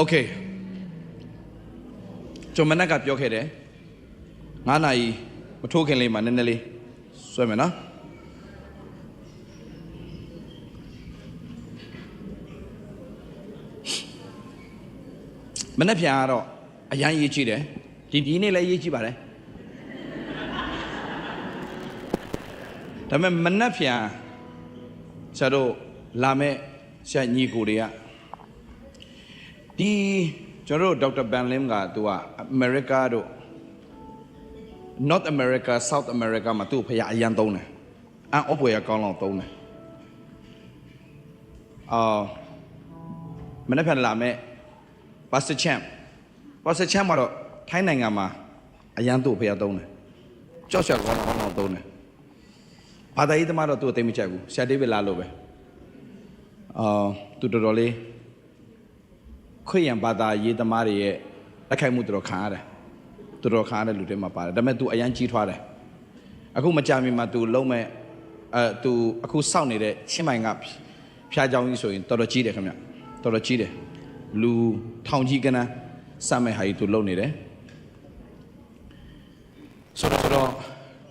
Okay ကျွန်မနက်ကပြောခဲ့တယ်9နာရီမထိုးခင်လေးမှာနည်းနည်းလေးဆွဲမယ်နော်မနေ့ပြန်ကတော့အရန်ရေးကြည့်တယ်ဒီဒီနေ့လည်းရေးကြည့်ပါတယ်ဒါပေမဲ့မနေ့ပြန်ဆရာတို့လာမဲ့ဆရာညီကိုတွေက ဒီကျွန်တော်တို့ဒေါက်တာဘန်လင်ကသူကအမေရိကတို့ North America South America မှာသူ့ဖရအရန်သုံးတယ်အန်အော့ပွဲကောင်းလောက်သုံးတယ်အာမနေ့ဖက်လာမဲ့ပါစချမ်ပါစချမ်မှာတော့ထိုင်းနိုင်ငံမှာအရန်သူ့ဖရသုံးတယ်ကြောက်ရှောက်ကောင်းလောက်သုံးတယ်ဘာသာရေးသမားတော့သူ့အသိမကြိုက်ဘူးဆရာဒေးဗစ်လာလို့ပဲအာသူတော်တော်လေး ခရိယန်ဘာသာရေးသမားတွေရဲ့လက်ခိုက်မှုတော်တော်ခံရတယ်တော်တော်ခံရတဲ့လူတွေမှာပါတယ်ဒါပေမဲ့ तू အရန်ကြီးထွားတယ်အခုမကြမီမှာ तू လုံးမဲ့အဲ तू အခုစောင့်နေတဲ့ချင်းမိုင်ကဖျားเจ้าကြီးဆိုရင်တော်တော်ကြီးတယ်ခင်ဗျတော်တော်ကြီးတယ်လူထောင်ကြီးကနန်းစမဲ့ဟာကြီး तू လုံနေတယ်ဆိုတော့ဆိုတော့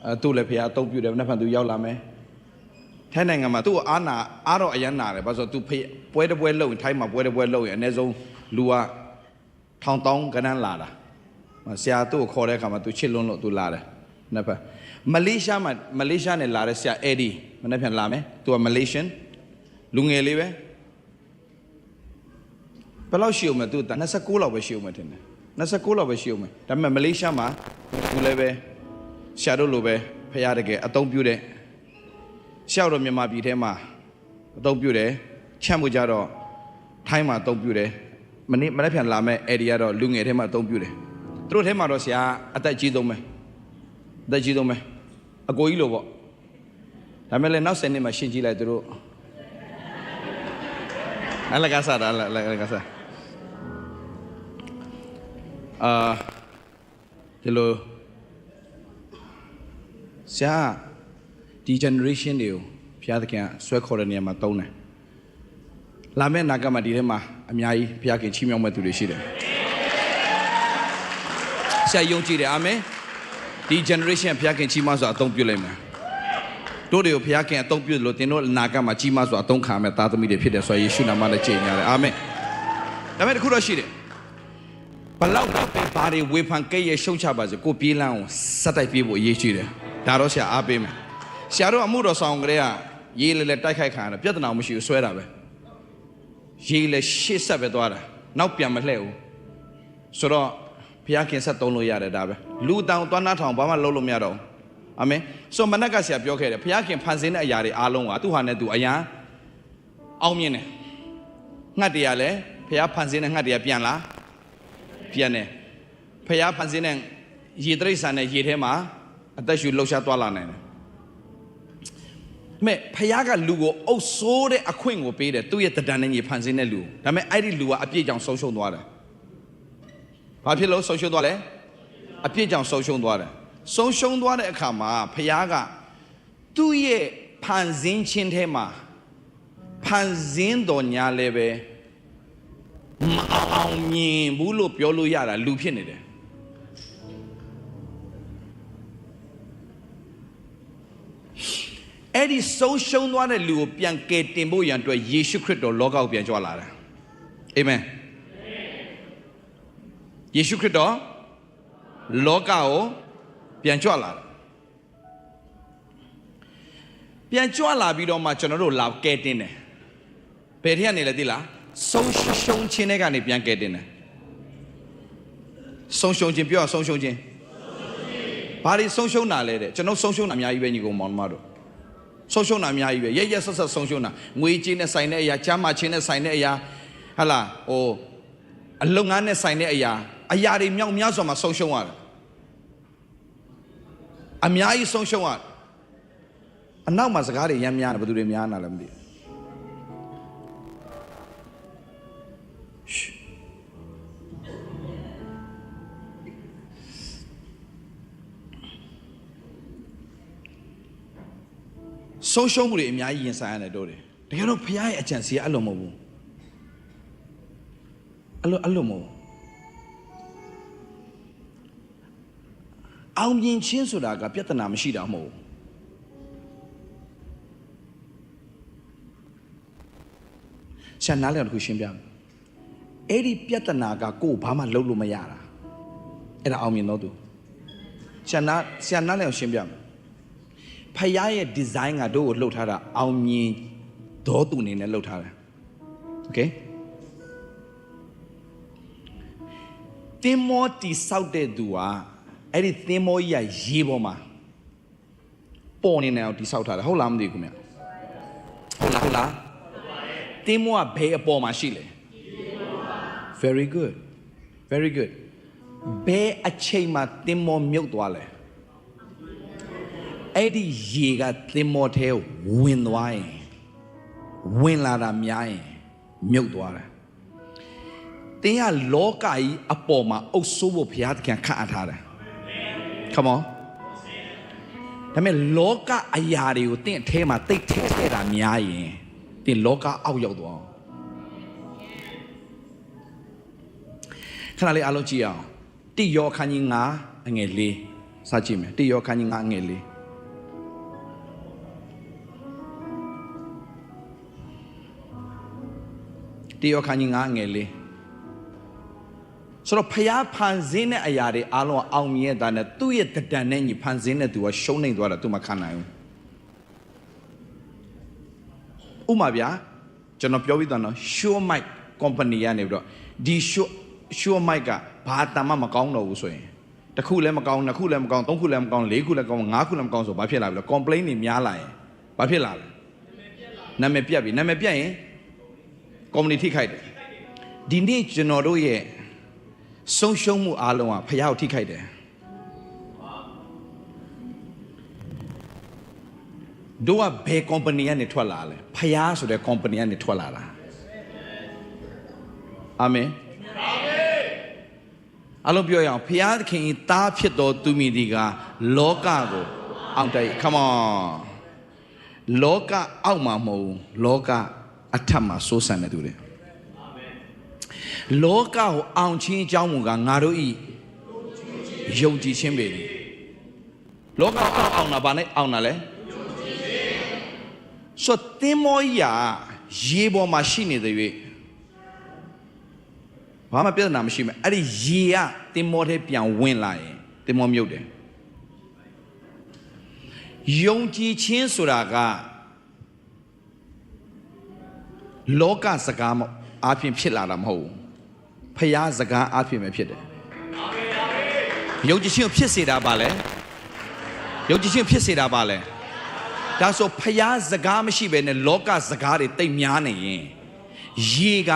အဲ तू လည်းဖျားအသုံးပြုတယ်နောက်ဖန် तू ရောက်လာမယ်ထိုင်းနိုင်ငံမှာသူ့ကိုအားနာအားတော့အရန်နာတယ်ဘာလို့ဆိုတော့ तू ဖေးပွဲတစ်ပွဲလုပ်ရင်ထိုင်းမှာပွဲတစ်ပွဲလုပ်ရင်အနည်းဆုံး လူကထောင်တောင်းကနန်းလာတာဆရာသူ့ကိုခေါ်တဲ့အခါမှာသူချစ်လွန်းလို့သူလာတယ်နှစ်ဖက်မလေးရှားမှာမလေးရှားနဲ့လာတဲ့ဆရာအဲ့ဒီမနေ့ပြန်လာမယ်သူကမလေးရှင်းလူငယ်လေးပဲဘယ်လောက်ရှိအောင်မသူက29လောက်ပဲရှိအောင်မထင်တယ်29လောက်ပဲရှိအောင်ဒါပေမဲ့မလေးရှားမှာသူလည်းပဲဆရာတို့လိုပဲဖရာတကယ်အသုံးပြုတဲ့ရှောက်တော့မြန်မာပြည်ထဲမှာအသုံးပြုတယ်ချမ်းမှုကြတော့ထိုင်းမှာအသုံးပြုတယ် မနေ့မနေ့ပြန်လာမဲ့ area တော့လူငယ်ထဲမှာအသုံးပြုတယ်သူတို့ထဲမှာတော့ဆရာအသက်ကြီးဆုံးပဲအသက်ကြီးဆုံးပဲအကိုကြီးလိုပေါ့ဒါမဲ့လည်းနောက်10နှစ်မှရှင်းကြည့်လိုက်သူတို့အလကားစားတာအလကားစားအာဒီလိုဆရာဒီ generation တွေကိုဘုရားသခင်ကဆွဲခေါ်တဲ့နေရာမှာသုံးတယ်။လာမယ့်နာကမှာဒီထဲမှာ အများကြီးဘုရားခင်ချီးမြှောက်မဲ့သူတွေရှိတယ်။ဆရာယုံကြည်တယ်အာမင်။ဒီ generation ဘုရားခင်ချီးမွမ်းစွာအသုံးပြုလိုက်မယ်။တို့တွေကိုဘုရားခင်အသုံးပြုလို့သင်တို့နာကမှာကြီးမားစွာအသုံးခံမဲ့သားသမီးတွေဖြစ်တယ်ဆိုရယေရှုနာမနဲ့ကြေညာတယ်အာမင်။ဒါပေမဲ့တစ်ခုတော့ရှိတယ်။ဘလောက်တော့ပဲဘာတွေဝေဖန်ကြဲ့ရဲ့ရှုံချပါစေကိုပြေးလန်းအောင်စက်တိုက်ပြေးဖို့အရေးကြီးတယ်။ဒါတော့ဆရာအားပေးမယ်။ဆရာတို့အမှုတော်ဆောင်ကလေးကရေးလေလေတိုက်ခိုက်ခံရတယ်ပြဿနာမရှိဘူးဆွဲတာပဲ ရေးလေရှေ့ဆက်ပဲသွားတာနောက်ပြန်မလှည့်ဘူးဆိုတော့ဘုရားခင်ဆက်သုံးလို့ရတယ်ဒါပဲလူတောင်သွားနာထောင်ဘာမှလုပ်လို့မရတော့ဘူးအာမင်ဆိုမနက်ကဆရာပြောခဲ့တယ်ဘုရားခင်ဖန်ဆင်းတဲ့အရာတွေအားလုံးကသူ့ဟာနဲ့သူအရန်အောင်မြင်တယ်ငှက်တွေကလည်းဘုရားဖန်ဆင်းတဲ့ငှက်တွေကပြန်လာပြန်တယ်ဘုရားဖန်ဆင်းတဲ့ရေတရိษံနဲ့ရေထဲမှာအသက်ရှူလှုပ်ရှားသွားလာနိုင်တယ် မဲ့ဖခင်ကလူကိုအုပ်ဆိုးတဲ့အခွင့်ကိုပေးတယ်သူ့ရဲ့တဒံနဲ့ညီဖန်ဆင်းတဲ့လူဒါပေမဲ့အဲ့ဒီလူကအပြည့်ကြောင့်ဆုံးရှုံးသွားတယ်။ဘာဖြစ်လို့ဆုံးရှုံးသွားလဲ။အပြည့်ကြောင့်ဆုံးရှုံးသွားတယ်။ဆုံးရှုံးသွားတဲ့အခါမှာဖခင်ကသူ့ရဲ့ဖန်ဆင်းခြင်းထဲမှာဖန်ဆင်းတော်ညာလည်းပဲမအောင်မြင်ဘူးလို့ပြောလို့ရတာလူဖြစ်နေတယ်။ အဲ့ဒီဆုံးရှုံးသွားတဲ့လူကိုပြန်ကယ်တင်ဖို့ရန်အတွက်ယေရှုခရစ်တော်လောကကိုပြန်ကြွလာတာအာမင်ယေရှုခရစ်တော်လောကကိုပြန်ကြွလာတာပြန်ကြွလာပြီးတော့မှကျွန်တော်တို့လာကယ်တင်တယ်ဘယ်ထက်ကနေလဲသိလားဆုံးရှုံးခြင်းတွေကနေပြန်ကယ်တင်တယ်ဆုံးရှုံးခြင်းပြောဆုံးရှုံးခြင်းဘာတွေဆုံးရှုံးတာလဲတဲ့ကျွန်တော်ဆုံးရှုံးတာအများကြီးပဲညီကောင်မောင်မတို့ ဆုံးရှုံးတာအများကြီးပဲရရဆက်ဆက်ဆုံးရှုံးတာငွေကြေးနဲ့ဆိုင်တဲ့အရာချမ်းသာခြင်းနဲ့ဆိုင်တဲ့အရာဟလာဟိုအလုံငန်းနဲ့ဆိုင်တဲ့အရာအရာတွေမြောက်များစွာမှာဆုံးရှုံးရတယ်အများကြီးဆုံးရှုံးရတယ်အနောက်မှာစကားတွေရမ်းများတယ်ဘယ်သူတွေများနာလဲမသိဘူး ဆုံးရှုံးမှုတွေအများကြီးရင်ဆိုင်ရတယ်တို့တယ်တကယ်တော့ဖခင်ရဲ့အကြံစီကအဲ့လိုမဟုတ်ဘူးအဲ့လိုအဲ့လိုမဟုတ်အောင်မြင်ခြင်းဆိုတာက ပြဿနာမရှိတာမဟုတ်ဆရာနားလည်တစ်ခုရှင်းပြမယ်အဲ့ဒီပြဿနာကကိုယ်ဘာမှလုပ်လို့မရတာအဲ့ဒါအောင်မြင်တော့သူဆရာနာဆရာနားလည်အောင်ရှင်းပြမယ် ဖခင်ရဲ့ design ကတို့ကိုလှုပ်ထားတာအောင်မြင်တော့သူအနေနဲ့လှုပ်ထားတယ်โอเคသင်မောတီဆောက်တဲ့သူကအဲ့ဒီသင်မောကြီးကရေပေါ်မှာပေါ်နေနေအောင်တီဆောက်ထားတယ်ဟုတ်လားမသိဘူးခင်ဗျဟုတ်လားဟုတ်လားသင်မောကဘယ်အပေါ်မှာရှိလဲ very good very good ဘယ်အချိန်မှာသင်မောမြုပ်သွားလဲ အဲ့ဒီရေကသင်မောထဲကိုဝင်သွားရင်ဝင်လာတာများရင်မြုပ်သွားတယ်သင်ကလောကကြီးအပေါ်မှာအုပ်ဆိုးဖို့ဘုရားသခင်ခန့်အပ်ထားတယ် come on ဒါပေမဲ့လောကအရာတွေကိုသင်အထဲမှာတိတ်ထဲထဲတာများရင်သင်လောကအောက်ရောက်သွားအောင်ခဏလေးအားလုံးကြည့်အောင်တိယောခန်းကြီး9အငယ်၄စကြည့်မယ်တိယောခန်းကြီး9အငယ်၄ တိယောခန်းကြီး9အငယ်၄ဆိုတော့ဖျားဖန်ဆင်းတဲ့အရာတွေအားလုံးကအောင်မြင်တာနဲ့သူ့ရဲ့တဒံနဲ့ညီဖန်ဆင်းတဲ့သူကရှုံးနေသွားတာသူမခံနိုင်ဘူးဥမာဗျာကျွန်တော်ပြောပြီးတော့နော် Sure Mic company ကနေပြီးတော့ဒီ Sure Sure Mic ကဘာတမ်းမှမကောင်းတော့ဘူးဆိုရင်တစ်ခုလည်းမကောင်းနှစ်ခုလည်းမကောင်းသုံးခုလည်းမကောင်းလေးခုလည်းကောင်းငါးခုလည်းမကောင်းဆိုဘာဖြစ်လာပြီလဲ complain တွေများလာရင်ဘာဖြစ်လာလဲနာမည်ပြတ်ပြီနာမည်ပြတ်ရင် community ထိခိုက်တယ်ဒီနေ့ကျွန်တော်တို့ရဲ့ဆုံးရှုံးမှုအားလုံးကဖျားကိုထိခိုက်တယ်တို့ကဘယ် company ကနေထွက်လာလဲဖျားဆိုတဲ့ company ကနေထွက်လာတာအာမင်အလုံးပြောရအောင်ဖျားသခင်တားဖြစ်တော်သူမိဒီကလောကကိုအောက်တိုက် come on လောကအောက်မှာမဟုတ်ဘူးလောက အထက်မှာစိုးစံနေသူတွေလောကကိုအောင်ချင်းအကြောင်းမူကငါတို့ဤယုံကြည်ခြင်းပဲလေလောကအောက်အောင်တာဘာနဲ့အောင်တာလဲဆိုတင်မောရာရေပေါ်မှာရှိနေတဲ့၍ဘာမှပြဿနာမရှိမဲ့အဲ့ဒီရေကတင်မောထဲပြန်ဝင်လာရင်တင်မောမြုပ်တယ်ယုံကြည်ခြင်းဆိုတာက လောကစကားမအားဖြင့်ဖြစ်လာတာမဟုတ်ဘူးဖျားစကားအားဖြင့်ပဲဖြစ်တယ်ယုံကြည်ခြင်းကိုဖြစ်စေတာပါလဲယုံကြည်ခြင်းဖြစ်စေတာပါလဲဒါဆိုဖျားစကားမရှိဘဲနဲ့လောကစကားတွေတိတ်များနေရင်ရေက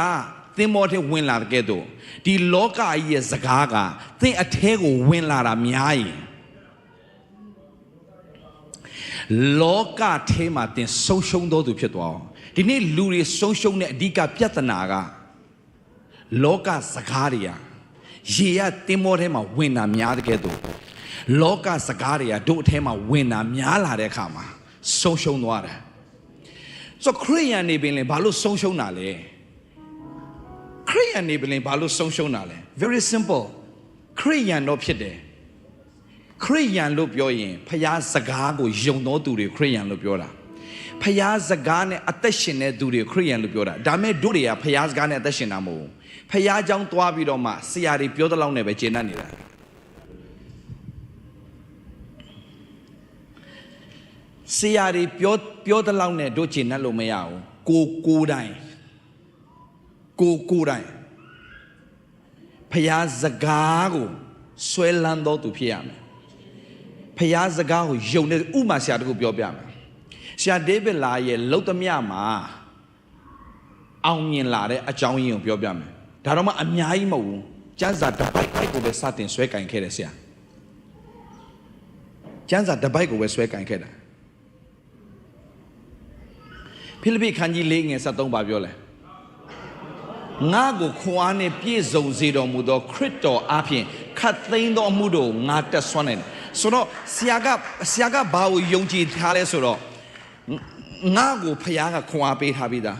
သင်္ဘောထဲဝင်လာတဲ့ကဲ့သို့ဒီလောကကြီးရဲ့စကားကသင်အထဲကိုဝင်လာတာများရင်လောကထဲမှာသင်ဆုံးရှုံးတော်သူဖြစ်သွားအောင် ဒီနေ့လူတွေဆုံးရှုံးတဲ့အဓိကပြဿနာကလောကစကားတွေကရေရတင်မောထဲမှာဝင်တာများတဲ့ကဲ့သို့လောကစကားတွေကတို့အထဲမှာဝင်တာများလာတဲ့အခါမှာဆုံးရှုံးသွားတယ်ဆိုတော့ခရိယန်နေပင်လည်းဘာလို့ဆုံးရှုံးတာလဲခရိယန်နေပင်လည်းဘာလို့ဆုံးရှုံးတာလဲ very simple ခရိယန်တော့ဖြစ်တယ်ခရိယန်လို့ပြောရင်ဖျားစကားကိုယုံတော်သူတွေခရိယန်လို့ပြောတာ ဖျားစကားနဲ့အသက်ရှင်တဲ့သူတွေခရိယန်လို့ပြောတာဒါမဲ့တို့တွေကဖျားစကားနဲ့အသက်ရှင်တာမဟုတ်ဘူးဖျားเจ้าသွားပြီးတော့မှဆရာတွေပြောတဲ့လောက်နဲ့ပဲကျင့်တတ်နေတာဆရာတွေပြောပြောတဲ့လောက်နဲ့တို့ကျင့်တတ်လို့မရဘူးကိုကိုယ်တိုင်ကိုကိုယ်တိုင်ဖျားစကားကိုဆွဲလန်းတော်သူဖြစ်ရမယ်ဖျားစကားကိုယုံတဲ့ဥမာဆရာတခုပြောပြမယ် ဆရာဒေးဗစ်လာရဲ့လုတ်သမျှမှာအောင်မြင်လာတဲ့အကြောင်းရင်းကိုပြောပြမယ်ဒါတော့မှအများကြီးမဟုတ်ဘူးကျန်းစာတစ်ပိုက်ကိုပဲစတင်ဆွဲကင်ခဲ့တယ်ဆရာကျန်းစာတစ်ပိုက်ကိုပဲဆွဲကင်ခဲ့တာဖိလိပ္ပိခန်းကြီး၄ငယ်73ပါပြောလဲငါကိုခွန်အားနဲ့ပြည့်စုံစေတော်မူသောခရစ်တော်အားဖြင့်ခတ်သိမ်းသောအမှုတို့ငါတက်ဆွမ်းနေတယ်ဆိုတော့ဆရာကဆရာကဘာကိုယုံကြည်ထားလဲဆိုတော့ ငါကိုဖခင်ကခွန်အားပေးထားပြီးသား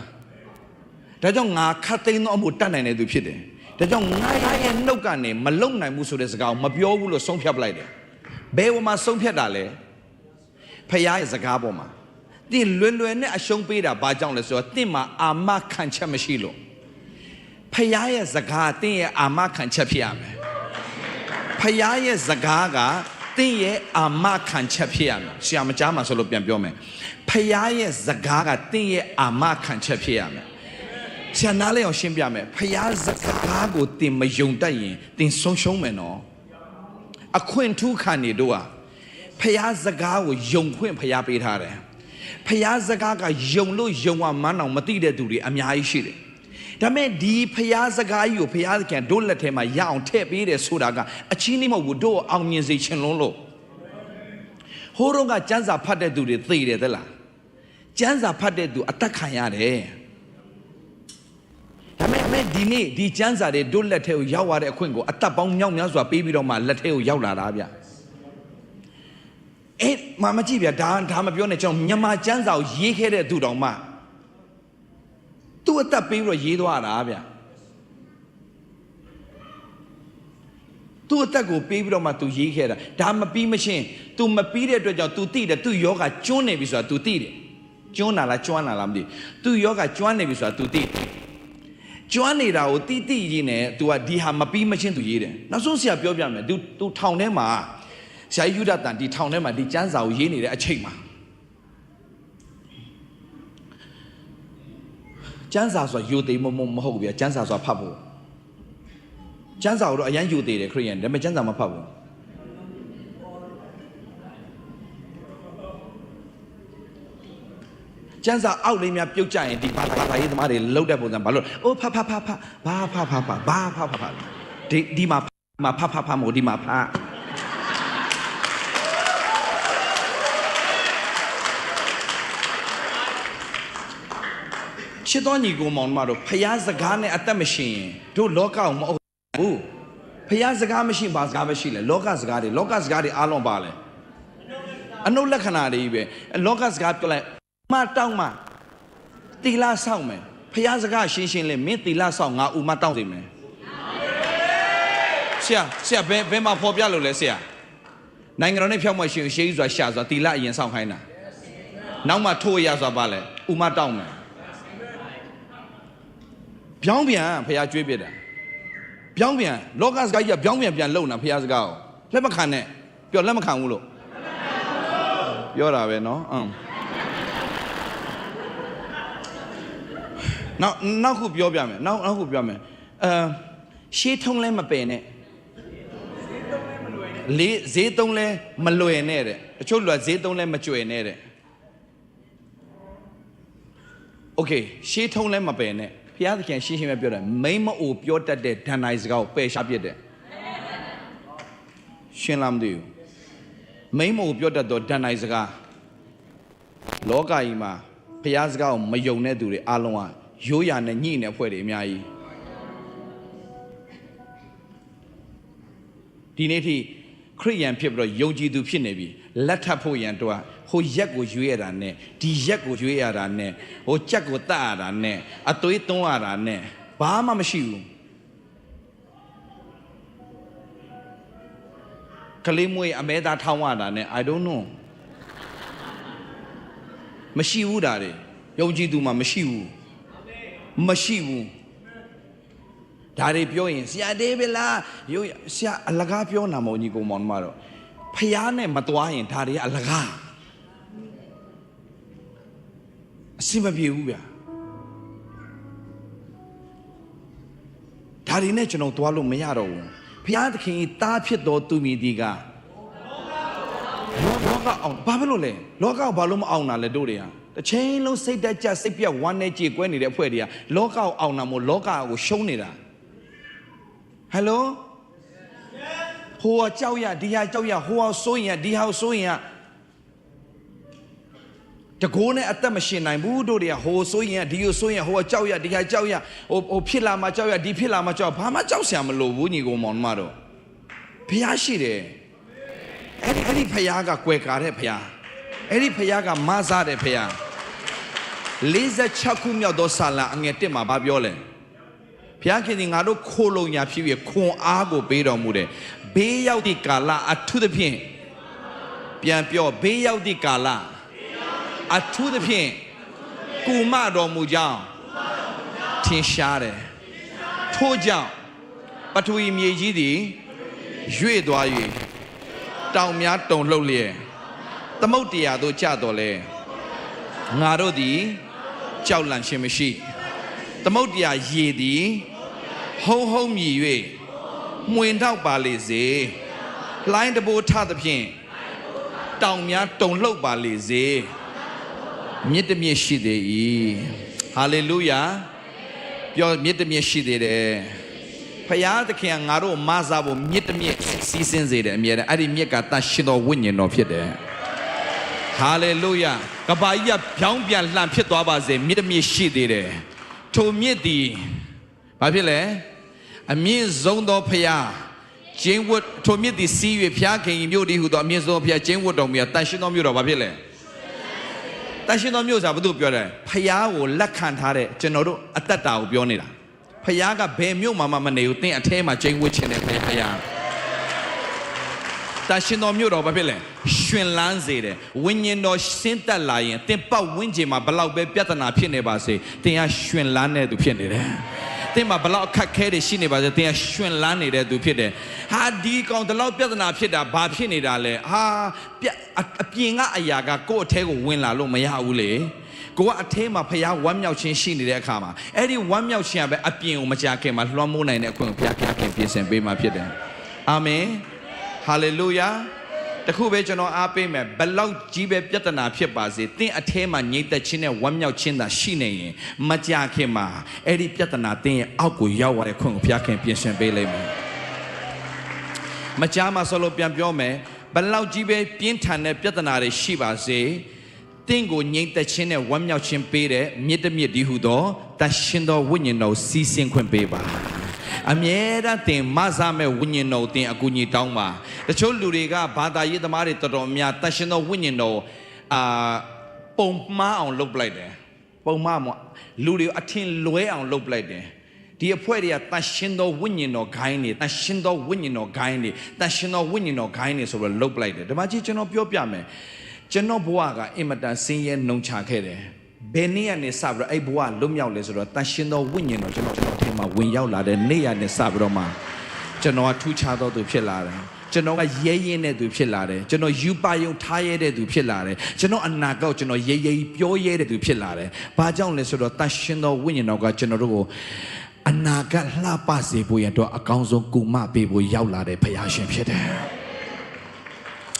ဒါကြောင့်ငါခတ်သိမ်းသောအမှုတတ်နိုင်တဲ့သူဖြစ်တယ်ဒါကြောင့်ငါရဲ့နှုတ်ကနေမလုံနိုင်ဘူးဆိုတဲ့စကားကိုမပြောဘူးလို့ဆုံးဖြတ်ပလိုက်တယ်ဘယ်ဝမှာဆုံးဖြတ်တာလဲဖခင်ရဲ့စကားပေါ်မှာတင်လွယ်လွယ်နဲ့အရှုံးပေးတာဘာကြောင့်လဲဆိုတော့တင့်မှာအာမခံချက်မရှိလို့ဖခင်ရဲ့စကားတင်ရဲ့အာမခံချက်ဖြစ်ရမယ်ဖခင်ရဲ့စကားကတင့်ရဲ့အာမခံချက်ဖြစ်ရမယ်ဆရာမကြားမှာဆိုလို့ပြန်ပြောမယ် ဖခင်ရဲ့စကားကတင့်ရဲ့အာမခံချက်ဖြစ်ရမယ်ဆရာနားလဲအောင်ရှင်းပြမယ်ဖျားစကားကိုတင်မယုံတတ်ရင်တင်ဆုံးရှုံးမယ်နော်အခွင့်ထူးခံနေတော့อ่ะဖျားစကားကိုယုံခွင့်ဖျားပေးထားတယ်ဖျားစကားကယုံလို့ယုံအောင်မန်းအောင်မသိတဲ့သူတွေအများကြီးရှိတယ်ဒါပေမဲ့ဒီဖျားစကားကြီးကိုဖျားကံတို့လက်ထဲမှာရအောင်ထည့်ပေးတယ်ဆိုတာကအချင်းနေမဟုတ်ဘူးတို့အောင်မြင်စေချင်လုံးလို့ဟိုးတော့ကစံစာဖတ်တဲ့သူတွေသိတယ်သလား စံစာဖတ်တဲ့သူအသက်ခံရတယ် ဒါပေမဲ့ဒီနေ့ဒီကျမ်းစာတွေတို့လက်ထဲကိုရောက်လာတဲ့အခွင့်ကိုအသက်ပေါင်းမြောက်များစွာပေးပြီးတော့မှလက်ထဲကိုရောက်လာတာဗျအဲမမကြည့်ဗျဒါဒါမပြောနဲ့ကျွန်တော်မြန်မာကျမ်းစာကိုရေးခဲ့တဲ့သူတော်မှသူ့အသက်ပေးပြီးတော့ရေးသွားတာဗျသူ့အသက်ကိုပေးပြီးတော့မှ तू ရေးခဲ့တာဒါမပြီးမချင်း तू မပြီးတဲ့အတွက်ကြောင့် तू သိတယ်သူ့ယောဂကျွန်းနေပြီဆိုတာ तू သိတယ် ကျွန်းလာလားကျွမ်းလာလားမသိဘူးသူ့ယောဂကျွမ်းနေပြီဆိုတာ तू သိတယ် ကျွမ်းနေတာကိုတိတိကြီးနဲ့ तू ကဒီဟာမပြီးမချင်း तू ရေးတယ်နောက်ဆုံးဆရာပြောပြမယ် तू तू ထောင်ထဲမှာဆရာယူဒတန်ဒီထောင်ထဲမှာဒီကျမ်းစာကိုရေးနေတဲ့အချိန်မှာကျမ်းစာဆိုတာယူသေးမမမဟုတ်ဘူးဗျာကျမ်းစာဆိုတာဖတ်ဖို့ကျမ်းစာကိုတော့အရန်ယူသေးတယ်ခရိယန်ဒါပေမဲ့ကျမ်းစာမဖတ်ဘူး ကျန်းစာအောက်လေးများပြုတ်ကြရင်ဒီဘာသာရေးသမားတွေလှုပ်တဲ့ပုံစံဘာလို့အိုးဖဖဖဖဘာဖဖဖဘာဖဖဖဒီဒီမှာမှာဖဖဖမို့ဒီမှာဖချစ်တော်ညီကိုမောင်မတို့ဖျားစကားနဲ့အသက်မရှိရင်တို့လောကကိုမအုပ်ဘူးဖျားစကားမရှိဘာစကားပဲရှိလဲလောကစကားတွေလောကစကားတွေအားလုံးပါလဲအနုလက္ခဏာတွေကြီးပဲလောကစကားပြောလိုက် မတောင်းမတီလာဆောင်မယ်ဖះစကားရှင်းရှင်းလေးမင်းတီလာဆောင်ငါဥမတောင်းစီမယ်ဆရာဆရာဘယ်ဘယ်မှာဖော်ပြလို့လဲဆရာနိုင်ငံတော်နဲ့ဖြောက်မှရှင်ရှေးကြီးစွာရှာစွာတီလာအရင်ဆောင်ခိုင်းတာနောက်မှထိုးရစွာပါလဲဥမတောင်းမယ်ပြောင်းပြန်ဖះကျွေးပြတာပြောင်းပြန်လောကစကားကြီးကပြောင်းပြန်ပြန်လုံတာဖះစကားကိုလက်မခံနဲ့ပြောလက်မခံဘူးလို့ပြောတာပဲเนาะအင်း နောက်နောက်ခုပြောပြမယ်နောက်နောက်ခုပြောမယ်အဲရှေးထုံးလဲမပယ်နဲ့လေးဈေးသုံးလဲမလွယ်နဲ့တဲ့တချို့လူကဈေးသုံးလဲမကြွယ်နဲ့တဲ့โอเคရှေးထုံးလဲမပယ်နဲ့ဘုရားသခင်ရှင်းရှင်းပဲပြောတယ်မိမ့်မအိုပြောတတ်တဲ့ဒဏ္ဍိုင်စကားကိုပယ်ရှားပြစ်တယ်ရှင်းလားမသိဘူးမိမ့်မအိုပြောတတ်သောဒဏ္ဍိုင်စကားလောကကြီးမှာဘုရားစကားကိုမယုံတဲ့သူတွေအလုံးက ရိုးရာနဲ့ညှိနေဖွဲ့တွေအများကြီးဒီနေ့ထိခရိယန်ဖြစ်ပြီးတော့ယုံကြည်သူဖြစ်နေပြီလက်ထပ်ဖို့ရန်တော့ဟိုရက်ကိုရွေးရတာနဲ့ဒီရက်ကိုရွေးရတာနဲ့ဟိုကြက်ကိုတတ်ရတာနဲ့အသွေးသွန်းရတာနဲ့ဘာမှမရှိဘူးကလေးမွေးအမဲသားထောင်းရတာနဲ့ I don't know မရှိဘူးဒါတွေယုံကြည်သူမှမရှိဘူး မရှိဘူးဒါတွေပြောရင်ဆရာတေးပဲလားရိုးဆရာအလကားပြောနာမုံကြီးကောင်မောင်မတော့ဖះနဲ့မသွားရင်ဒါတွေကအလကားအစင်မပြေဘူးဗျာဒါတွေနဲ့ကျွန်တော်သွားလို့မရတော့ဘူးဖះသခင်တားဖြစ်တော်သူမိဒီကလောကအောင်ဘာဖြစ်လို့လဲလောကကိုဘာလို့မအောင်တာလဲတို့တွေက တစ်ချိန်လုံးစိတ်တက်ကြစိတ်ပြတ်ဝမ်းနဲ့ကြေကွဲနေတဲ့အဖွဲ့တွေကလောကကိုအောင်တာမို့လောကကိုရှုံးနေတာဟယ်လိုဟိုကကြောက်ရဒီဟာကြောက်ရဟိုကစိုးရင်ဒီဟာစိုးရင်တကိုးနဲ့အသက်မရှင်နိုင်ဘူးတို့တွေကဟိုစိုးရင်ဒီကိုစိုးရင်ဟိုကကြောက်ရဒီဟာကြောက်ရဟိုဟိုဖြစ်လာမှကြောက်ရဒီဖြစ်လာမှကြောက်ဘာမှကြောက်စရာမလိုဘူးညီကောင်မောင်မတို့ဖះရှိတယ်အဲ့ဒီအဲ့ဒီဖះကကွယ်ကာတဲ့ဖះအဲ့ဒီဖះကမဆတဲ့ဖះ 46ခုမြောက်သောဆာလံအငယ်1မှာဗာပြောလဲဘုရားခင်ဒီငါတို့ခိုလုံညာဖြစ်ပြီးခွန်အားကိုပေးတော်မူတယ်ဘေးရောက်သည့်ကာလအထူးသဖြင့်ပြန်ပြောဘေးရောက်သည့်ကာလအထူးသဖြင့်ကုမတော်မူကြောင်းထင်ရှားတယ်ထို့ကြောင့်ပထဝီမြေကြီးသည်ရွေ့သွား၍တောင်များတုန်လှုပ်လျက်သမုတ်တရားသို့ကျတော်လဲငါတို့သည် ကြောက်လန့်ခြင်းမရှိသမုတ်တရားရေသည်ဟုံးဟုံးမြည်၍မှွင်ထောက်ပါလေစေလိုင်းတဘိုးထသဖြင့်တောင်များတုန်လှုပ်ပါလေစေမြစ်တမြစ်ရှိသေး၏ဟာလေလုယာပြောမြစ်တမြစ်ရှိသေးတယ်ဖယားသခင်ကငါတို့မဆာဖို့မြစ်တမြစ်စီးစင်းစေတယ်အမြဲတမ်းအဲ့ဒီမြစ်ကတန်ရှင်တော်ဝိညာဉ်တော်ဖြစ်တယ်ဟာလေလုယာ ကဘာကြီးကပြောင်းပြန်လှန်ဖြစ်သွားပါစေမြစ်တမြစ်ရှိသေးတယ်ထိုမြစ်သည်ဘာဖြစ်လဲအမြင့်ဆုံးသောဖယားကျင်းဝတ်ထိုမြစ်သည်စီး၍ဖျားခင်ကြီးမြို့ဒီဟုသောအမြင့်ဆုံးသောဖယားကျင်းဝတ်တော်မူရာတန်ရှင်တော်မြို့တော်ဘာဖြစ်လဲတန်ရှင်တော်မြို့ဆိုတာဘာလို့ပြောတယ်ဖယားကိုလက်ခံထားတဲ့ကျွန်တော်တို့အသက်တာကိုပြောနေတာဖယားကဘယ်မြို့မှာမှမနေဘူးတင်းအထဲမှာကျင်းဝတ်ခြင်းတယ်ဖယား တန်ရှင်တော်မြို့တော်ဘာဖြစ်လဲရှင်လန်းစေတယ်ဝိညာဉ်တော်ဆင်းသက်လာရင်တင်းပတ်ဝန်းကျင်မှာဘလောက်ပဲပြဿနာဖြစ်နေပါစေတင်းကရှင်လန်းတဲ့သူဖြစ်နေတယ်တင်းမှာဘလောက်အခက်ခဲတွေရှိနေပါစေတင်းကရှင်လန်းနေတဲ့သူဖြစ်တယ်ဟာဒီကောင်ဒီလောက်ပြဿနာဖြစ်တာဘာဖြစ်နေတာလဲဟာပြအအပြင်ကအရာကကိုယ့်အထဲကိုဝင်လာလို့မရဘူးလေကိုကအထဲမှာဖျားဝမ်းမြောက်ခြင်းရှိနေတဲ့အခါမှာအဲ့ဒီဝမ်းမြောက်ခြင်းကပဲအပြင်ကိုမကြခင်မှာလွှမ်းမိုးနိုင်တဲ့အခွင့်ကိုဘုရားဖျားခင်ပြင်ဆင်ပေးမှာဖြစ်တယ်အာမင် ဟာလေလုယာတခုပဲကျွန်တော်အားပေးမယ်ဘလောက်ကြီးပဲပြဿနာဖြစ်ပါစေသင်အထဲမှာငြိမ့်သက်ခြင်းနဲ့ဝမ်းမြောက်ခြင်းသာရှိနေရင်မကြခင်မှာအဲ့ဒီပြဿနာသင်ရဲ့အောက်ကိုရောက်သွားတဲ့ခွင့်ကိုဘုရားခင်ပြင်ဆင်ပေးလိမ့်မယ်မကြားမှာဆိုလို့ပြန်ပြောမယ်ဘလောက်ကြီးပဲပြင်းထန်တဲ့ပြဿနာတွေရှိပါစေသင်ကိုငြိမ့်သက်ခြင်းနဲ့ဝမ်းမြောက်ခြင်းပေးတဲ့မြစ်တမြစ်ဒီဟုသောတန်ရှင်သောဝိညာဉ်တော်စီးဆင်းခွင့်ပေးပါ အမြဲတမ်းတင်မဆမဲ့ဝိညာဉ်တော်တင်အကူအညီတောင်းပါတချို့လူတွေကဘာသာရေးသမားတွေတော်တော်များတန်ရှင်သောဝိညာဉ်တော်အာပုံမှားအောင်လုပ်ပလိုက်တယ်ပုံမှားမလူတွေအထင်လွဲအောင်လုပ်ပလိုက်တယ်ဒီအဖွဲ့တွေကတန်ရှင်သောဝိညာဉ်တော်ဂိုင်းနေတန်ရှင်သောဝိညာဉ်တော်ဂိုင်းနေတန်ရှင်သောဝိညာဉ်တော်ဂိုင်းနေဆိုတော့လုပ်ပလိုက်တယ်ဒီမှာကြီးကျွန်တော်ပြောပြမယ်ကျွန်တော်ဘဝကအင်မတန်ဆင်းရဲနှုံချခဲ့တယ် ဘယ်နေ့ကနေစပြီးတော့အဲ့ဘဝလွတ်မြောက်လဲဆိုတော့တန်ရှင်သောဝိညာဉ်တော်ကျွန်တော်ကျွန်တော်အထင်မှာဝင်ရောက်လာတဲ့နေ့ရက်နဲ့စပြီးတော့မှကျွန်တော်ကထူးခြားသောသူဖြစ်လာတယ်ကျွန်တော်ကရဲရင်တဲ့သူဖြစ်လာတယ်ကျွန်တော်ယူပါယုံထားရတဲ့သူဖြစ်လာတယ်ကျွန်တော်အနာကောက်ကျွန်တော်ရဲရဲပြောရဲတဲ့သူဖြစ်လာတယ်ဘာကြောင့်လဲဆိုတော့တန်ရှင်သောဝိညာဉ်တော်ကကျွန်တော်တို့ကိုအနာဂတ်လှပစေဖို့ရတော့အကောင်းဆုံးကုမပေးဖို့ရောက်လာတဲ့ဘုရားရှင်ဖြစ်တယ်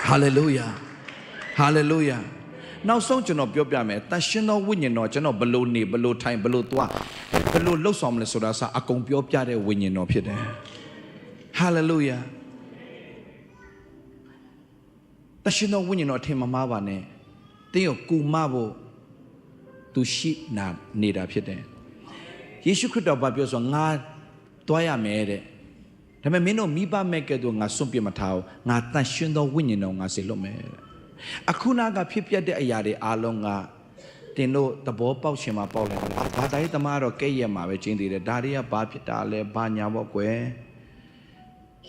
ဟာလေလုယာဟာလေလုယာ နောက်ဆုံးကျွန်တော်ပြောပြမယ်တန်ရှင်သောဝိညာဉ်တော်ကျွန်တော်ဘလို့နေဘလို့ထိုင်ဘလို့သွားဘလို့လှုပ်ဆောင်မလဲဆိုတာစအကုန်ပြောပြတဲ့ဝိညာဉ်တော်ဖြစ်တယ်ဟာလေလုယာတန်ရှင်သောဝိညာဉ်တော်အထင်မမှားပါနဲ့တင်းကိုကူမဖို့သူရှိနာနေတာဖြစ်တယ်ယေရှုခရစ်တော်ဘာပြောဆိုငါတွားရမယ်တဲ့ဒါပေမဲ့မင်းတို့မိဘမဲ့ကဲ့သို့ငါစွန့်ပြစ်မထားဘူးငါတန်ရှင်သောဝိညာဉ်တော်ငါစေလွတ်မယ်တဲ့ အခုနာကဖြစ်ပျက်တဲ့အရာတွေအားလုံးကတင်တို့သဘောပေါက်ရှင်မှာပေါက်လာတယ်ဘာသာရေးသမားတော့ကဲ့ရဲ့မှာပဲကျင်းသေးတယ်ဒါတွေကဘာဖြစ်တာလဲဘာညာပေါ့ကွယ်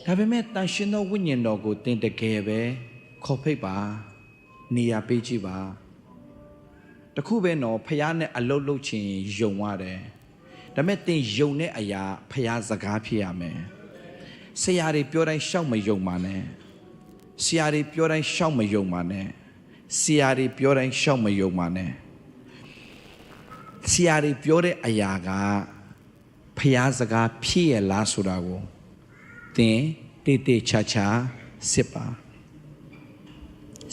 ဒါပေမဲ့တန်ရှင်သောဝိညာဉ်တော်ကိုတင်တကယ်ပဲခေါ်ဖိတ်ပါနေရာပေးကြည့်ပါတခုပဲနော်ဖះနဲ့အလုတ်လုတ်ချင်းယုံရတယ်ဒါပေမဲ့တင်ယုံတဲ့အရာဖះစကားဖြစ်ရမယ်ဆရာတွေပြောတိုင်းရှောက်မယုံပါနဲ့ ဆရာတွေပြောတိုင်းရှောက်မယုံပါနဲ့ဆရာတွေပြောတိုင်းရှောက်မယုံပါနဲ့ဆရာတွေပြောတဲ့အရာကဖះစကားဖြစ်ရလားဆိုတာကိုတင်တေးတေးချာချာစစ်ပါ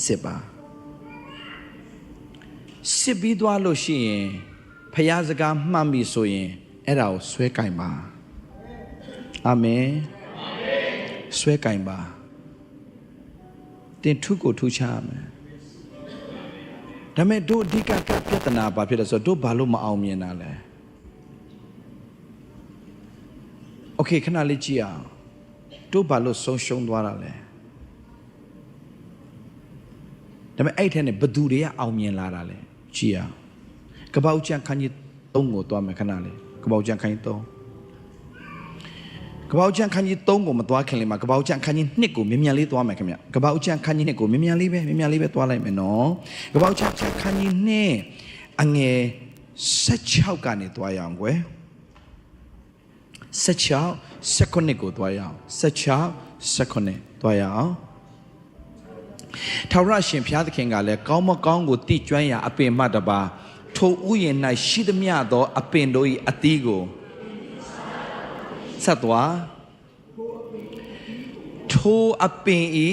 စစ်ပါစစ်ပြီးသွားလို့ရှိရင်ဖះစကားမှတ်ပြီဆိုရင်အဲ့ဒါကိုဆွဲကင်ပါအာမင်ဆွဲကင်ပါ တင်ထုကိုထုချရမယ်ဒါပေမဲ့တို့အဓိကကပြဿနာဘာဖြစ်လဲဆိုတော့တို့ဘာလို့မအောင်မြင်တာလဲโอเคခဏလေးကြည့်အောင်တို့ဘာလို့ဆုံးရှုံးသွားတာလဲဒါပေမဲ့အဲ့ထက်နဲ့ဘသူတွေကအောင်မြင်လာတာလဲကြည့်အောင်ကပောက်ချန်ခန်းကြီး3ကိုသွားမယ်ခဏလေးကပောက်ချန်ခန်းကြီး3 ကပောက်ချန်ခန်းကြီး3ကိုမသွားခင်လေးမှာကပောက်ချန်ခန်းကြီး2ကိုမြ мян လေးသွားမယ်ခင်ဗျကပောက်ချန်ခန်းကြီး2ကိုမြ мян လေးပဲမြ мян လေးပဲသွားလိုက်မယ်နော်ကပောက်ချန်ခန်းကြီး2အငယ်16ကနေသွားရအောင်ကွယ်16 second ကိုသွားရအောင်16 second သွားရအောင်ထာဝရရှင်ဘုရားသခင်ကလည်းကောင်းမကောင်းကိုတိကျွမ်းရာအပင်မှတပါထိုဥယျာဉ်၌ရှိသမျှသော အပင်တို့၏အသီးကို ဆက်သွားထိုအပင်ဤ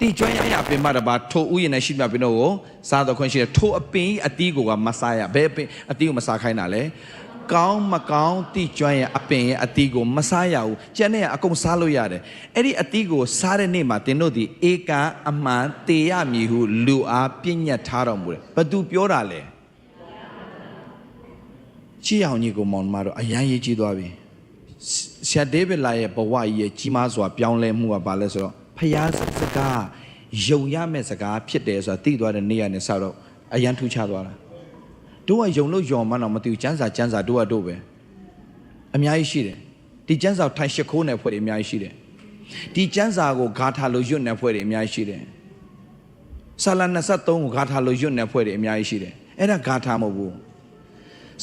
တိကျွမ်းရအပင်မှတပါထိုဥယျာဉ်၌ရှိသမျှအပင်တို့ကိုစားတော်ခွင့်ရှိတယ်ထိုအပင်ဤအသီးကိုကမစားရဘယ်အပင်အသီးကိုမစားခိုင်းတာလဲကောင်းမကောင်းတိကျွမ်းရအပင်ရဲ့အသီးကိုမစားရဘူးကျန်တဲ့အကုန်စားလို့ရတယ်အဲ့ဒီအသီးကိုစားတဲ့နေ့မှာသင်တို့ဒီဧကအမှန်တေရမည်ဟုလူအားပြည့်ညတ်ထားတော်မူတယ်ဘသူပြောတာလဲ ကြည်အောင်ကြီးကိုမောင်မတော်အရန်ရေးကြည့်သွားပြီဆရာဒေးဗစ်လာရဲ့ဘဝကြီးရဲ့ကြီးမားစွာပြောင်းလဲမှုကဘာလဲဆိုတော့ဖျားစကားယုံရမယ့်စကားဖြစ်တယ်ဆိုတာသိသွားတဲ့နေ့ရက်နဲ့စတော့အရန်ထူးခြားသွားတာတို့ကယုံလို့ယုံမှတော့မသိဘူးစန်းစာစန်းစာတို့ကတို့ပဲအများကြီးရှိတယ်ဒီစန်းစာထိုင်ရှိခိုးနယ်ဖွဲ့တွေအများကြီးရှိတယ်ဒီစန်းစာကိုဂါထာလို့ရွတ်နယ်ဖွဲ့တွေအများကြီးရှိတယ်ဆာလ23ကိုဂါထာလို့ရွတ်နယ်ဖွဲ့တွေအများကြီးရှိတယ်အဲ့ဒါဂါထာမဟုတ်ဘူး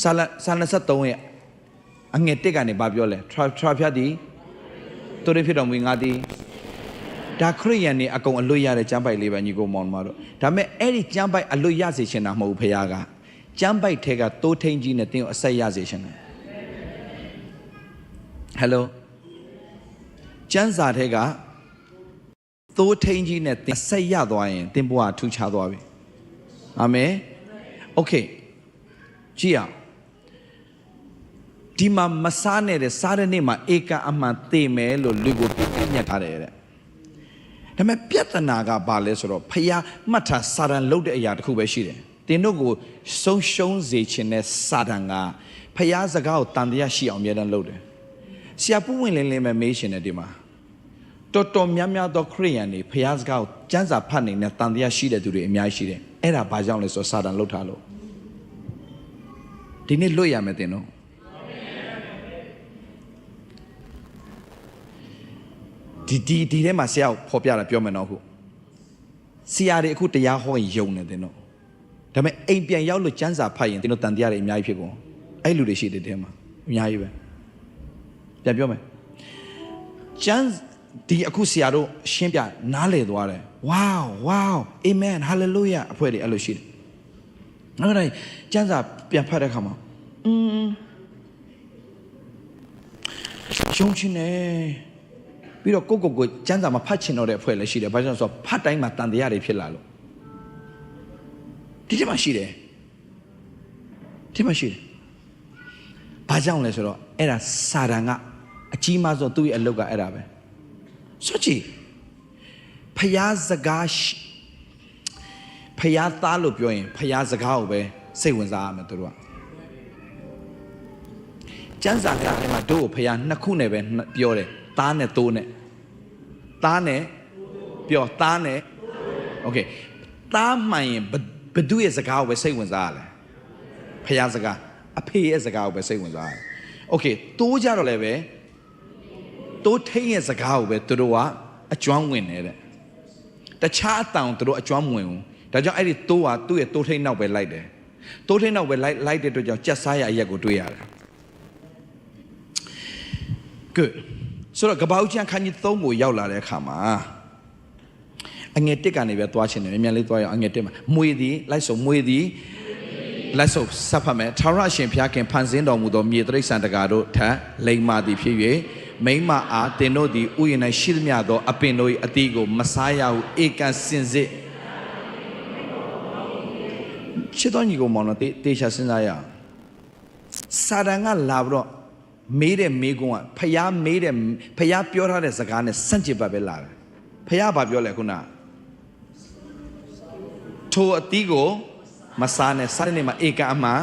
ဆာလဆာ23ရဲ့အငယ်တက်ကနေဘာပြောလဲထရာထရာဖြတ်ဒီသူတွေဖြစ်တော်မူငါသည်ဒါခရိယန်နေအကုန်အလွတ်ရတဲ့ကျမ်းပိုက်လေးပဲညီကိုမောင်မတို့ဒါပေမဲ့အဲ့ဒီကျမ်းပိုက်အလွတ်ရစေချင်တာမဟုတ်ဘူးဖခင်ကကျမ်းပိုက်ထဲကတိုးထိန်ကြီးနဲ့တင်းကိုအဆက်ရစေချင်တယ်ဟယ်လိုကျမ်းစာထဲကတိုးထိန်ကြီးနဲ့တင်းအဆက်ရသွားရင်တင်းဘဝထူးခြားသွားပြီအာမင်โอเคကြည့်အောင် ဒီမှာမစားနဲ့တဲ့စားတဲ့နေ့မှာဧကအမှန်သိမယ်လို့လူကိုပြည့်ပြည့်ညက်ထားတယ်တဲ့ဒါပေမဲ့ပြဿနာကဘာလဲဆိုတော့ဖျားမှတ်ထားစာတန်လုတ်တဲ့အရာတစ်ခုပဲရှိတယ်တင်တို့ကိုဆုံးရှုံးစေခြင်းနဲ့စာတန်ကဖျားစကားကိုတန်တရားရှိအောင်အမြဲတမ်းလုပ်တယ်ဆရာပူဝင်လင်းလင်းပဲမေးရှင်တယ်ဒီမှာတော်တော်များများသောခရိယန်တွေဖျားစကားကိုစံစာဖတ်နေတဲ့တန်တရားရှိတဲ့သူတွေအများကြီးရှိတယ်အဲ့ဒါဘာကြောင့်လဲဆိုတော့စာတန်လုတ်ထားလို့ဒီနေ့လွတ်ရမယ်တင်တို့ ဒီဒီဒီထဲမှာဆရာကိုဖော်ပြတာပြောမယ်နော်ခုဆရာတွေအခုတရားဟောရင်ယုံနေတယ်နော်ဒါပေမဲ့အိမ်ပြန်ရောက်လို့စန်းစာဖတ်ရင်တင်းတို့တန်တရားတွေအများကြီးဖြစ်ကုန်အဲ့လူတွေရှိတဲ့ထဲမှာအများကြီးပဲပြန်ပြောမယ်စန်းဒီအခုဆရာတို့ရှင်းပြနားလေသွားတယ်ဝေါဝေါအာမင်ဟာလေလုယာအဖွဲ့တွေအဲ့လိုရှိတယ်နောက်တိုင်းစန်းစာပြန်ဖတ်တဲ့အခါမှာอืมရှုံးချင်းနေ ပြီးတော့ကိုကိုကိုစန်းစာမှာဖတ်ချင်တော့တဲ့အဖွဲ့လည်းရှိတယ်ဘာကြောင့်လဲဆိုတော့ဖတ်တိုင်းမှာတန်တရားတွေဖြစ်လာလို့ဒီထဲမှာရှိတယ်ဒီမှာရှိတယ်ဘာကြောင့်လဲဆိုတော့အဲ့ဒါစာတန်ကအကြီးမားဆုံးသူ့ရဲ့အလုပ်ကအဲ့ဒါပဲဆိုကြည့်ဖျားစကားရှိဖျားသားလို့ပြောရင်ဖျားစကားကိုပဲစိတ်ဝင်စားရမယ်သူတို့ကကျမ်းစာထဲမှာတို့ကိုဖျားနှစ်ခုနဲ့ပဲပြောတယ် သားနဲ့တိုးနဲ့သားနဲ့ပြောသားနဲ့โอเคသားမှန်ရင်ဘဘသူရဲ့စကားကိုပဲစိတ်ဝင်စားရလဲဖះစကားအဖေရဲ့စကားကိုပဲစိတ်ဝင်စားရတယ်โอเคတိုးကြတော့လည်းပဲတိုးထိန်ရဲ့စကားကိုပဲသူတို့ကအကျွမ်းဝင်နေတဲ့တခြားအတောင်သူတို့အကျွမ်းမဝင်ဘူးဒါကြောင့်အဲ့ဒီတိုးကသူ့ရဲ့တိုးထိန်နောက်ပဲလိုက်တယ်တိုးထိန်နောက်ပဲလိုက်လိုက်တဲ့အတွက်ကြောင့်ကြက်စားရအရက်ကိုတွေးရတယ် good ဆိုတော့ကပောက်ချန်ခန်းကြီး3ကိုရောက်လာတဲ့အခါမှာအငယ်တစ်ကနေပဲသွားချင်တယ်မြန်မြန်လေးသွားရအောင်အငယ်တစ်မှာမွေသည်လိုက်ဆိုမွေသည်လက်ဆုပ်ဆက်ဖတ်မယ်ထာဝရရှင်ဘုရားခင်ဖန်ဆင်းတော်မူသောမြေတိရစ္ဆာန်တကာတို့ထက်လိမ္မာသည်ဖြစ်၍မိမအားတင်တို့သည်ဥယျာဉ်၌ရှိသမျှသောအပင်တို့၏အသီးကိုမစားရဟုဧကန်စင်စစ်ချစ်တော်ညီကိုမောင်တော့တေတေချာစဉ်းစားရအောင်စာတန်ကလာပြီးတော့ မေးတဲ့မေးခွန်းကဖျားမေးတဲ့ဖျားပြောထားတဲ့စကားနဲ့စန့်ကျင်ဘက်ပဲလာတယ်ဖျားဘာပြောလဲခုနထိုအတီးကိုမစားနဲ့စားတဲ့နေ့မှာဧကအမှန်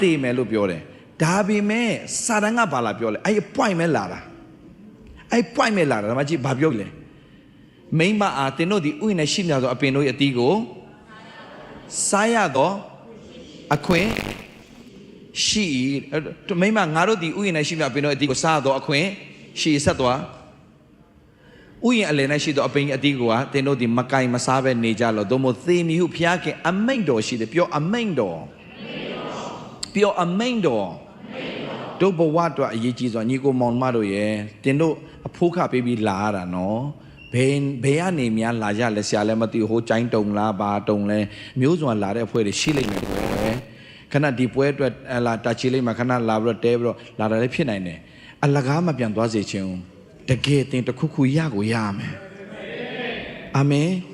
သိမယ်လို့ပြောတယ်ဒါပေမဲ့စာတန်ကဘာလာပြောလဲအဲ့ point ပဲလာတာအဲ့ point ပဲလာတာဒါမှကြည့်ဘာပြောလဲမိမအားတင်တို့ဒီဥယျာဉ်နဲ့ရှိနေသောအပင်တို့ရဲ့အတီးကိုစားရတော့အခွင့် ရှိအဲ့မိမငါတို့ဒီဥယျာဉ်၌ရှိမြပင်တို့အတီးကိုစားတော့အခွင့်ရှိဆက်သွားဥယျာဉ်အလယ်၌ရှိသောအပင်အတီးကိုကသင်တို့ဒီမကင်မစားပဲနေကြလို့သို့မဟုတ်သေမီဟုဖျားခင်အမိန့်တော်ရှိတယ်ပြောအမိန့်တော်ပြောအမိန့်တော်တို့ဘဝအတွက်အရေးကြီးစွာညီကိုမောင်မတို့ရဲ့တင်တို့အဖိုးခပေးပြီးလာရတာနော်ဘယ်ဘယ်ကနေများလာကြလဲဆရာလည်းမသိဘူးဟိုကျိုင်းတုံလားဘာတုံလဲမျိုးစုံလာတဲ့အဖွဲ့တွေရှိလိမ့်မယ်ကွယ် ခဏဒီပွဲအတွက်အလာတာချီလိမ့်မှာခဏလာပြီးတော့တဲပြီးတော့လာတာလည်းဖြစ်နိုင်တယ်အလကားမပြန်သွားစေချင်ဘူးတကယ်တင်တစ်ခုခုရကိုရမယ်အာမင်